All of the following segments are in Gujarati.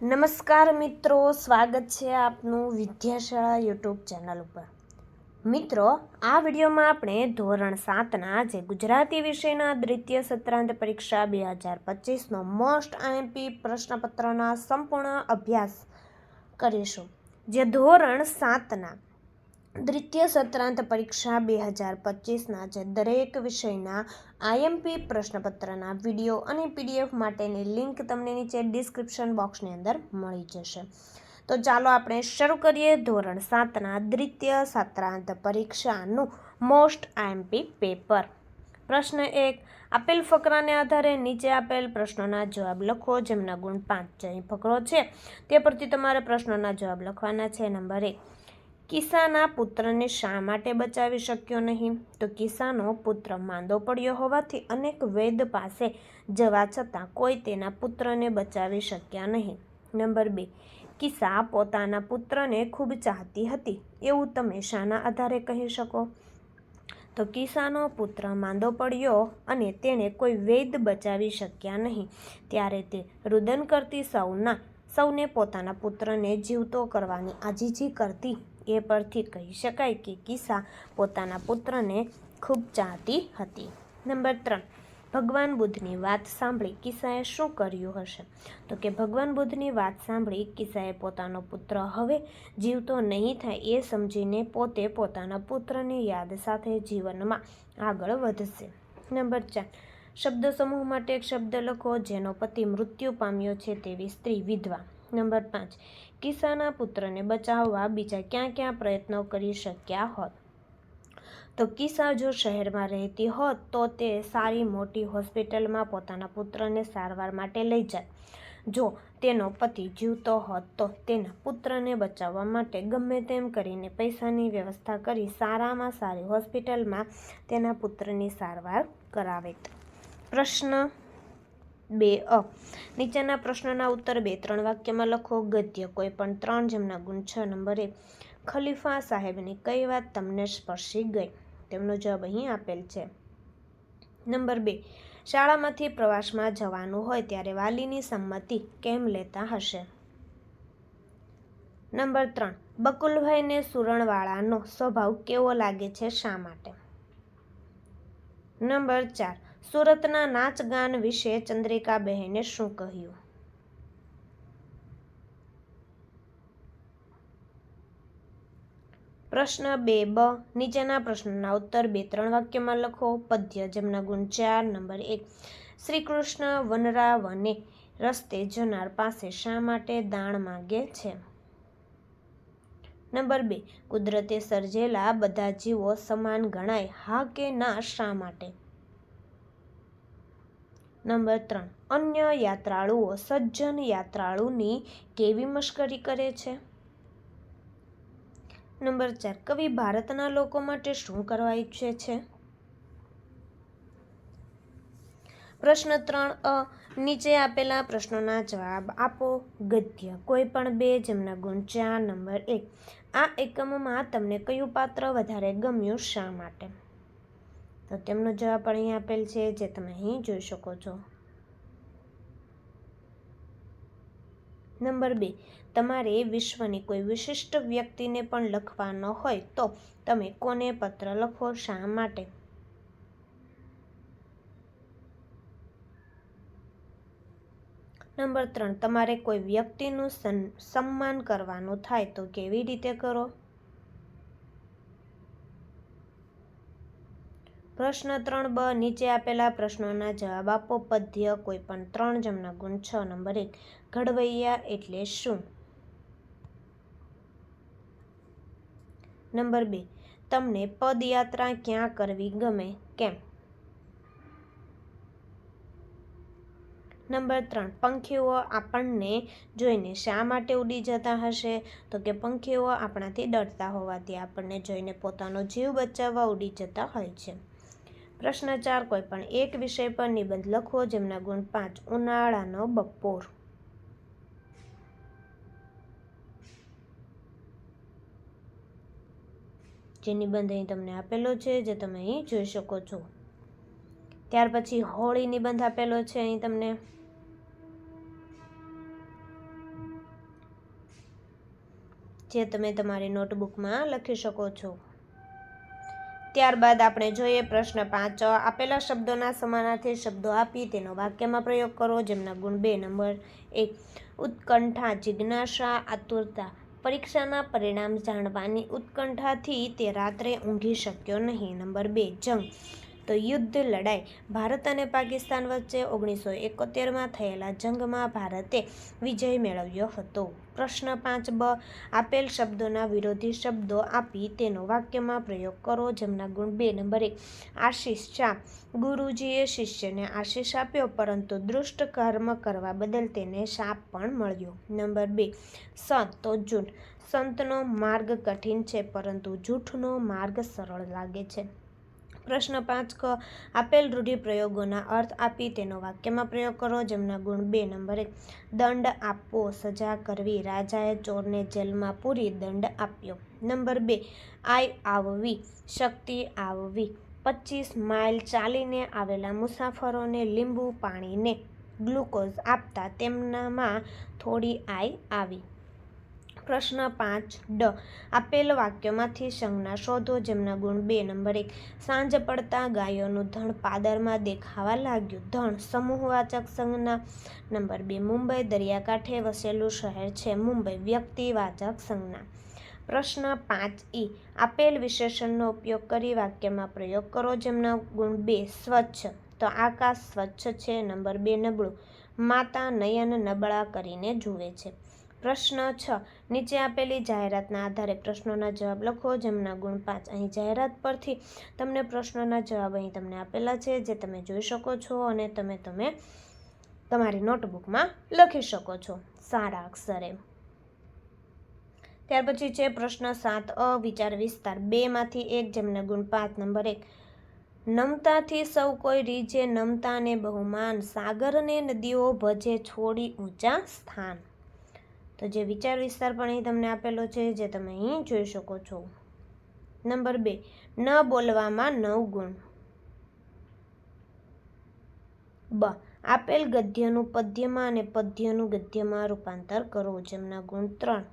નમસ્કાર મિત્રો, સ્વાગત છે આપનું વિદ્યાશાળા યુટ્યુબ ચેનલ ઉપર. મિત્રો, આ વિડીયોમાં આપણે ધોરણ સાતના જે ગુજરાતી વિષયના દ્વિતીય સત્રાંત પરીક્ષા બે હજાર પચીસનો મોસ્ટ આઈએમપી પ્રશ્નપત્રના સંપૂર્ણ અભ્યાસ કરીશું. જે ધોરણ સાતના દ્વિતીય સત્રાંત પરીક્ષા બે હજાર પચીસના જે દરેક વિષયના આઈએમપી પ્રશ્નપત્રના વીડિયો અને પીડીએફ માટેની લિંક તમને નીચે ડિસ્ક્રિપ્શન બોક્સની અંદર મળી જશે. તો ચાલો આપણે શરૂ કરીએ ધોરણ સાતના દ્વિતીય સત્રાંત પરીક્ષાનું મોસ્ટ આઈએમપી પેપર. પ્રશ્ન એક, આપેલ ફકરાને આધારે નીચે આપેલ પ્રશ્નોના જવાબ લખો, જેમના ગુણ પાંચ જે ફકરો છે. તે પરથી તમારે પ્રશ્નોના જવાબ લખવાના છે. નંબર એક કિસાના પુત્રને શા માટે બચાવી શક્યો નહીં? તો કિસાનો પુત્ર માંદો પડ્યો હોવાથી અનેક વૈદ પાસે જવા છતાં કોઈ તેના પુત્રને બચાવી શક્યા નહીં. નંબર બે, કિસ્સા પોતાના પુત્રને ખૂબ ચાહતી હતી. એવું તમે શાના આધારે કહી શકો? તો કિસાનો પુત્ર માંદો પડ્યો અને તેણે કોઈ વૈદ બચાવી શક્યા નહીં. ત્યારે તે રુદન કરતી સૌના, સૌને પોતાના પુત્રને જીવતો કરવાની આજીજી કરતી એ પરથી કહી શકાય કે કિસ્સા પોતાના પુત્રને ખૂબ ચાહતી હતી. નંબર ત્રણ. ભગવાન બુદ્ધની વાત સાંભળી કિસ્સાએ શું કર્યું હશે? તો કે ભગવાન બુદ્ધની વાત સાંભળી કિસ્સાએ પોતાનો પુત્ર હવે જીવતો નહીં થાય એ સમજીને પોતે પોતાના પુત્રની યાદ સાથે જીવનમાં આગળ વધશે. નંબર ચાર. શબ્દ સમૂહ માટે એક શબ્દ લખો જેનો પતિ મૃત્યુ પામ્યો છે તેવી સ્ત્રી વિધવા. નંબર પાંચ. કિસ્સાના પુત્રને બચાવવા બીજા ક્યાં ક્યાં પ્રયત્નો કરી શક્યા હોત? તો કિસ્સા જો શહેરમાં રહેતી હોત, તો તે સારી મોટી હોસ્પિટલમાં પોતાના પુત્રને સારવાર માટે લઈ જાય. જો તેનો પતિ જીવતો હોત, તો તેના પુત્રને બચાવવા માટે ગમે તેમ કરીને પૈસાની વ્યવસ્થા કરી સારામાં સારી હોસ્પિટલમાં તેના પુત્રની સારવાર કરાવે પ્રશ્ન બે અ. નીચેના પ્રશ્નોના ઉત્તર બે. ત્રણ વાક્યમાં લખો, ગદ્ય કોઈ પણ ત્રણ જેમના ગુણ છ નંબર એક ખલીફા સાહેબની કઈ વાત તમને સ્પર્શી ગઈ? તેમનો જવાબ અહીં આપેલ છે. નંબર બે. શાળામાંથી પ્રવાસમાં જવાનું હોય ત્યારે વાલીની સંમતિ કેમ લેતા હશે? નંબર ત્રણ. બકુલભાઈને સુરણવાળાનો સ્વભાવ કેવો લાગે છે શા માટે? નંબર ચાર. સુરતના નાચ ગાન વિશે ચંદ્રિકાબહેને શું કહ્યું? પ્રશ્ન બે બ. નીચેના પ્રશ્નના ઉત્તર બે ત્રણ વાક્યમાં લખો. પદ્ય જેમના ગુણ ચાર, નંબર એક. શ્રી કૃષ્ણ વનરાવને રસ્તે જનાર પાસે શા માટે દાણ માગે છે? નંબર બે. કુદરતે સર્જેલા બધા જીવો સમાન ગણાય, હા કે ના શા માટે? નંબર ત્રણ. અન્ય યાત્રાળુઓ સજ્જન યાત્રાળુની કેવી મશ્કરી કરે છે? નંબર ચાર. કવિ ભારતના લોકો માટે શું કરવા ઈચ્છે છે? પ્રશ્ન ત્રણ. અ. નીચે આપેલા પ્રશ્નોના જવાબ આપો. ગદ્ય. કોઈ પણ બે જેમના ગુણ ચાર. નંબર એક. આ એકમમાં તમને કયું પાત્ર વધારે ગમ્યું? શા માટે? તો તેમનો જવાબ અહીં આપેલ છે જે તમે અહીં જોઈ શકો છો. નંબર બે, તમારે વિશ્વની કોઈ વિશિષ્ટ વ્યક્તિને પણ લખવાનો હોય તો તમે કોને પત્ર લખો, શા માટે? નંબર ત્રણ, તમારે કોઈ વ્યક્તિનું સન્માન કરવાનું થાય તો કેવી રીતે કરો? પ્રશ્ન ત્રણ બ નીચે આપેલા પ્રશ્નોના જવાબ આપો. પદ્ય કોઈ પણ ત્રણ જમના ગુણ છ, નંબર એક. ઘડવૈયા એટલે શું? નંબર બે. તમને પદયાત્રા ક્યાં કરવી ગમે? કેમ? નંબર ત્રણ. પંખીઓ આપણને જોઈને શા માટે ઉડી જતા હશે? તો કે પંખીઓ આપણાથી ડરતા હોવાથી આપણને જોઈને પોતાનો જીવ બચાવવા ઉડી જતા હોય છે. પ્રશ્ન ચાર, કોઈ પણ એક વિષય પર નિબંધ લખો જેમના ગુણ પાંચ, ઉનાળાનો બપોર. જે નિબંધ અહીં તમને આપેલો છે, જે તમે અહીં જોઈ શકો છો. ત્યાર પછી હોળી નિબંધ આપેલો છે અહીં તમને. જે તમે તમારી નોટબુકમાં લખી શકો છો. ત્યારબાદ આપણે જોઈએ પ્રશ્ન પાંચ. આપેલા શબ્દોના સમાનાર્થી શબ્દો આપી તેનો વાક્યમાં પ્રયોગ કરો. જેમના ગુણ બે નંબર. એક, ઉત્કંઠા, જિજ્ઞાસા, આતુરતા. પરીક્ષાના પરિણામ જાણવાની ઉત્કંઠાથી તે રાત્રે ઊંઘી શક્યો નહીં. નંબર બે, જંગ. તો યુદ્ધ લડાઈ ભારત અને પાકિસ્તાન વચ્ચે ઓગણીસો એકોતેરમાં થયેલા જંગમાં ભારતે વિજય મેળવ્યો હતો. પ્રશ્ન પાંચ બ, આપેલ શબ્દોના વિરોધી શબ્દો આપી તેનો વાક્યમાં પ્રયોગ કરો જેમના ગુણ બે નંબર. એક આશીષ શા ગુરુજીએ શિષ્યને આશીષ આપ્યો પરંતુ દુષ્ટ કર્મ કરવા બદલ તેને શાપ પણ મળ્યો. નંબર બે, સંત તો જૂન સંતનો માર્ગ કઠિન છે પરંતુ જૂઠનો માર્ગ સરળ લાગે છે. પ્રશ્ન પાંચ ક આપેલ રૂઢિપ્રયોગોના અર્થ આપી તેનો વાક્યમાં પ્રયોગ કરો, જેમના ગુણ બે નંબર. દંડ આપવો, સજા કરવી, રાજાએ ચોરને જેલમાં પૂરી દંડ આપ્યો. નંબર બે આય આવવી, શક્તિ આવવી. પચીસ, માઇલ ચાલીને આવેલા મુસાફરોને લીંબુ પાણીને ગ્લુકોઝ આપતા તેમનામાં થોડી આય આવી. પ્રશ્ન પાંચ. ડ. આપેલ વાક્યમાંથી સંજ્ઞા શોધો, જેમના ગુણ બે નંબર એક. સાંજ પડતા ગાયોનું ધણ પાદરમાં દેખાવા લાગ્યું. ધણ સમૂહવાચક સંજ્ઞા નંબર બે. મુંબઈ દરિયાકાંઠે વસેલું શહેર છે. મુંબઈ વ્યક્તિવાચક સંજ્ઞા. પ્રશ્ન પાંચ ઈ. આપેલ વિશેષણનો ઉપયોગ કરી વાક્યમાં પ્રયોગ કરો, જેમના ગુણ બે સ્વચ્છ. તો આકાશ સ્વચ્છ છે, નંબર બે નબળું. માતા નયન નબળા કરીને જુએ છે. પ્રશ્ન છ. નીચે આપેલી જાહેરાતના આધારે પ્રશ્નોના જવાબ લખો. જેમના ગુણ પાંચ અહીં જાહેરાત પરથી તમને પ્રશ્નોના જવાબ અહીં તમને આપેલા છે, જે તમે જોઈ શકો છો અને તમે તમે તમારી નોટબુકમાં લખી શકો છો. સારા અક્ષરે. ત્યાર પછી છે પ્રશ્ન સાત અ. વિચાર વિસ્તાર બેમાંથી એક, જેમના ગુણ પાંચ, નંબર એક. નમતાથી સૌ કોઈ રીજે નમતાને બહુમાન. સાગરને નદીઓ ભજે છોડી ઊંચા સ્થાન. તો જે વિચાર વિસ્તાર પણ અહીં તમને આપેલો છે, જે તમે અહીં જોઈ શકો છો. નંબર બે, ન બોલવામાં નવ ગુણ. બ, આપેલ ગદ્યનું પદ્યમાં અને પદ્યનું ગદ્યમાં રૂપાંતર કરો, જેમના ગુણ ત્રણ.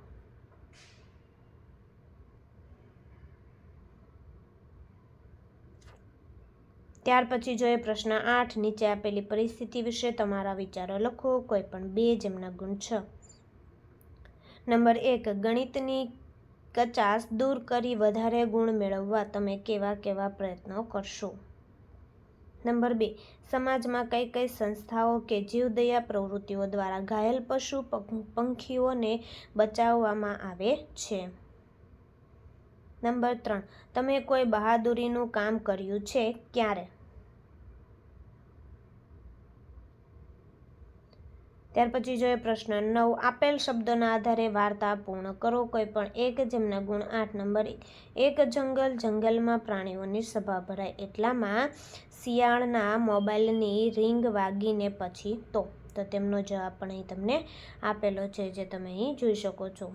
ત્યાર પછી જોઈએ પ્રશ્ન આઠ નીચે આપેલી પરિસ્થિતિ વિશે તમારા વિચારો લખો, કોઈ પણ બે જેમના ગુણ છ. નંબર એક, ગણિતની કચાસ દૂર કરી વધારે ગુણ મેળવવા તમે કેવા કેવા પ્રયત્નો કરશો? નંબર બે, સમાજમાં કઈ કઈ સંસ્થાઓ કે જીવદયા પ્રવૃત્તિઓ દ્વારા ઘાયલ પશુ પંખીઓને બચાવવામાં આવે છે? નંબર ત્રણ, તમે કોઈ બહાદુરીનું કામ કર્યું છે ક્યારે? ત્યાર પછી જોઈએ પ્રશ્ન નવ, આપેલ શબ્દોના આધારે વાર્તા પૂર્ણ કરો કોઈ પણ એક જેમના ગુણ આઠ નંબર એક જંગલ, જંગલમાં પ્રાણીઓની સભા ભરાય એટલામાં શિયાળના મોબાઈલની રિંગ વાગીને પછી તો તો તેમનો જવાબ પણ અહીં તમને આપેલો છે જે તમે અહીં જોઈ શકો છો.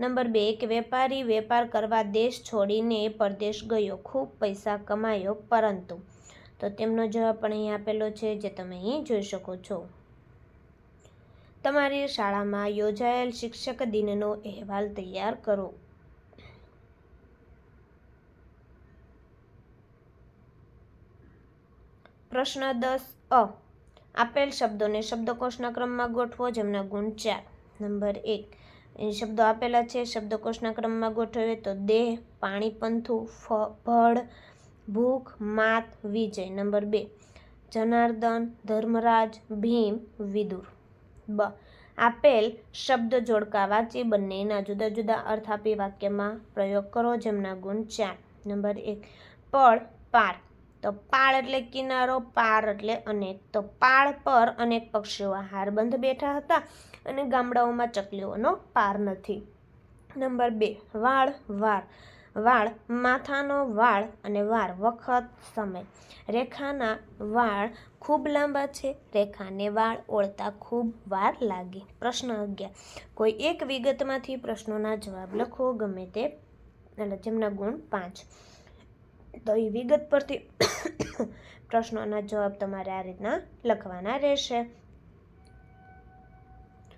નંબર બે, એક વેપારી વેપાર કરવા દેશ છોડીને પરદેશ ગયો, ખૂબ પૈસા કમાયો પરંતુ, તો તેમનો જવાબ પણ અહીં આપેલો છે જે તમે અહીં જોઈ શકો છો. તમારી શાળામાં યોજાયેલ શિક્ષક દિનનો અહેવાલ તૈયાર કરો. પ્રશ્ન દસ અ. આપેલ શબ્દોને શબ્દકોશના ક્રમમાં ગોઠવો જેમના ગુણ ચાર. નંબર એક. શબ્દો આપેલા છે, શબ્દકોશના ક્રમમાં ગોઠવે તો દેહ, પાણી, પંથું ભળ, ભૂખ, માત, વિજય. નંબર બે. જનાર્દન, ધર્મરાજ, ભીમ, વિદુર. બ. આપેલ શબ્દ જોડકા વાંચી બંનેના જુદા જુદા અર્થ આપી વાક્યમાં પ્રયોગ કરો જેમના ગુણ ચાર. નંબર એક, પળ, પાર. તો પાળ એટલે કિનારો, પાર એટલે અનેક તો પાળ પર અનેક પક્ષીઓ હારબંધ બેઠા હતા અને ગામડાઓમાં ચકલીઓનો પાર નથી. નંબર બે, વાળ, વાર. વાળ માથાનો વાળ અને વાર વખત સમય. રેખાના વાળ ખૂબ લાંબા છે, રેખાને વાળ ઓળતા ખૂબ વાર લાગે. પ્રશ્ન અગિયાર. કોઈ એક વિગતમાંથી પ્રશ્નોના જવાબ લખો, ગમે તે. એટલે જેમના ગુણ પાંચ. તો એ વિગત પરથી પ્રશ્નોના જવાબ તમારે આ રીતના લખવાના રહેશે.